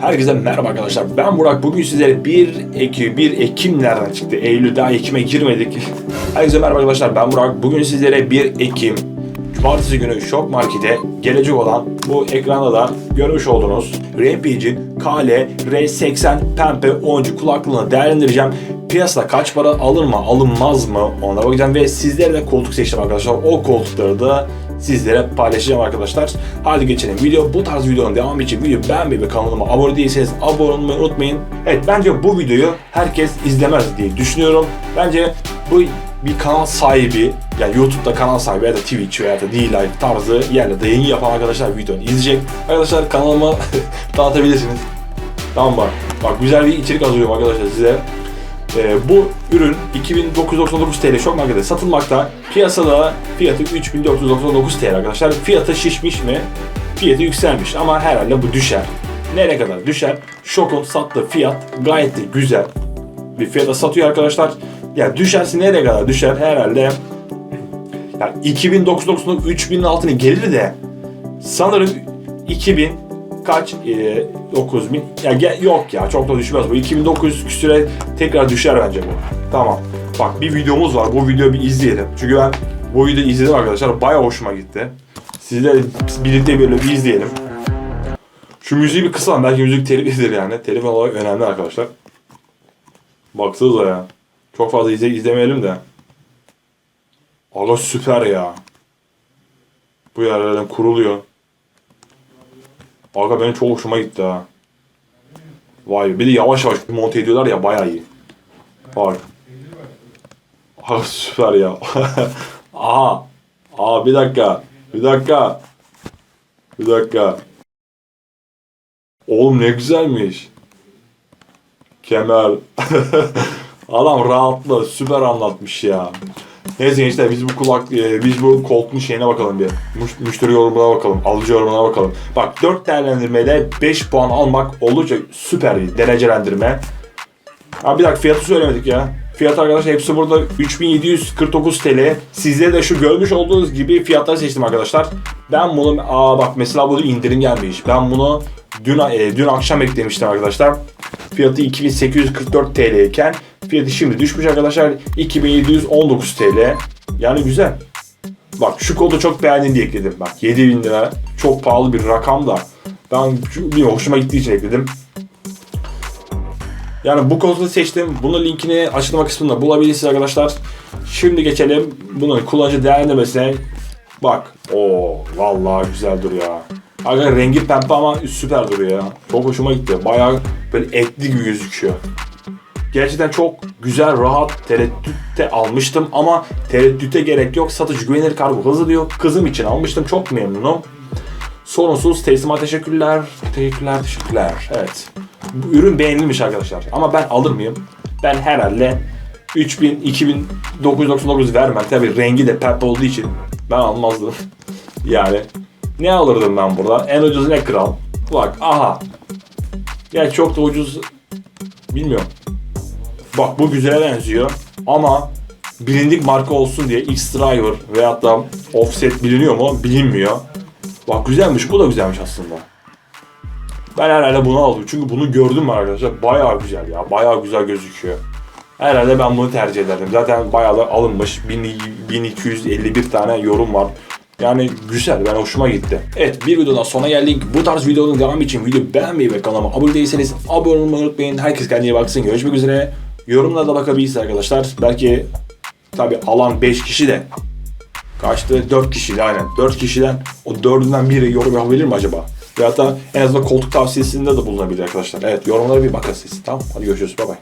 Herkese merhaba arkadaşlar. Ben Burak. Bugün sizlere 1 Ekim, 1 Ekim nereden çıktı? Eylül daha Ekim'e girmedik. Herkese merhaba arkadaşlar. Ben Burak. Bugün sizlere 1 Ekim Cumartesi günü Şok Market'e gelecek olan bu ekranda da görmüş olduğunuz Rampage'in KL R80 pembe oyuncu kulaklığını değerlendireceğim. Piyasada kaç para alır mı alınmaz mı ona bakacağım ve sizlere de koltuk seçtim arkadaşlar. O koltukları da sizlere paylaşacağım arkadaşlar. Hadi geçelim. Video bu tarz videonun devamı için video beğenmeyi ve kanalıma abone değilseniz abone olmayı unutmayın. Evet bence bu videoyu herkes izlemez diye düşünüyorum. Bence bu bir kanal sahibi yani YouTube'da kanal sahibi ya da Twitch veya da D-Live tarzı yerlerde yayın yapan arkadaşlar videonu izleyecek. Arkadaşlar kanalıma dağıtabilirsiniz. Tamam bak. Bak güzel bir içerik hazırlıyorum arkadaşlar size. Ee, bu ürün 2999 TL şok markette satılmakta. Piyasada fiyatı 3499 TL arkadaşlar. Fiyatı şişmiş mi? Fiyatı yükselmiş ama herhalde bu düşer. Nereye kadar düşer? Şokun sattığı fiyat gayet de güzel bir fiyata satıyor arkadaşlar. Yani düşerse nereye kadar düşer? Herhalde yani 2999'un 3000'in altına gelir de sanırım 2000 kaç e, 9000 ya ge- yok ya çok da düşmez bu 2900 küsüre tekrar düşer bence bu. Tamam. Bak bir videomuz var. Bu videoyu bir izleyelim. Çünkü ben bu videoyu izledim arkadaşlar. Bayağı hoşuma gitti. Sizlerle birlikte böyle bir izleyelim. Şu müziği bir kısalım. Belki müzik teliflidir yani. Telif olarak önemli arkadaşlar. Baksanıza ya. Çok fazla izle izlemeyelim de. Aga süper ya. Bu yerlerden kuruluyor. Aga benim çok hoşuma gitti ha. Vay bir de yavaş yavaş monte ediyorlar ya bayağı iyi. Bak. Aga süper ya. Aha. Aa bir dakika. Bir dakika. Bir dakika. Oğlum ne güzelmiş. Kemer. Adam rahatla süper anlatmış ya. Neyse gençler biz bu kulak e, biz bu koltuğun şeyine bakalım bir. Müş- müşteri yorumuna bakalım. Alıcı yorumuna bakalım. Bak 4 değerlendirmeyle 5 puan almak oldukça süper bir derecelendirme. Ha bir dakika fiyatı söylemedik ya. Fiyat arkadaşlar hepsi burada 3749 TL. Sizlere de şu görmüş olduğunuz gibi fiyatları seçtim arkadaşlar. Ben bunu aa bak mesela burada indirim gelmiş. Ben bunu dün e, dün akşam eklemiştim arkadaşlar. Fiyatı 2844 TL iken fiyatı şimdi düşmüş arkadaşlar 2719 TL. Yani güzel. Bak şu kodu çok beğendim diye ekledim. Bak 7000 lira çok pahalı bir rakam da ben bilmiyorum hoşuma gittiği için ekledim. Yani bu kodu seçtim. Bunun linkini açıklama kısmında bulabilirsiniz arkadaşlar. Şimdi geçelim bunun kullanıcı değerlendirmesine. Bak. o vallahi güzel duruyor. Arkadaşlar rengi pembe ama süper duruyor ya. Çok hoşuma gitti. Bayağı böyle etli gibi gözüküyor. Gerçekten çok güzel, rahat, tereddütte almıştım ama tereddüte gerek yok. Satıcı güvenilir kargo hızlı diyor. Kızım için almıştım. Çok memnunum. Sorunsuz teslimat teşekkürler. Teşekkürler, teşekkürler. Evet. Bu ürün beğenilmiş arkadaşlar. Ama ben alır mıyım? Ben herhalde 3000, 2999 vermem. Tabii rengi de pembe olduğu için ben almazdım. yani ne alırdım ben burada? En ucuz ne kral? Bak aha. Ya çok da ucuz bilmiyorum. Bak bu güzele benziyor ama bilindik marka olsun diye X-Driver veyahut da Offset biliniyor mu? Bilinmiyor. Bak güzelmiş. Bu da güzelmiş aslında. Ben herhalde bunu aldım. Çünkü bunu gördüm arkadaşlar. Bayağı güzel ya. Bayağı güzel gözüküyor. Herhalde ben bunu tercih ederdim. Zaten bayağı da alınmış. 1000 1251 tane yorum var. Yani güzel. Ben hoşuma gitti. Evet bir videodan sona geldik. Bu tarz videonun devamı için videoyu beğenmeyi ve kanalıma abone değilseniz abone olmayı unutmayın. Herkes kendine baksın. Görüşmek üzere. Yorumlarda bakabilirsiniz arkadaşlar. Belki tabi alan 5 kişi de Kaçtı? 4 kişiydi aynen. 4 kişiden o 4'ünden biri yorum yapabilir mi acaba? Veyahut da en azından koltuk tavsiyesinde de bulunabilir arkadaşlar. Evet yorumlara bir bakın. Tamam hadi görüşürüz. Bay bay.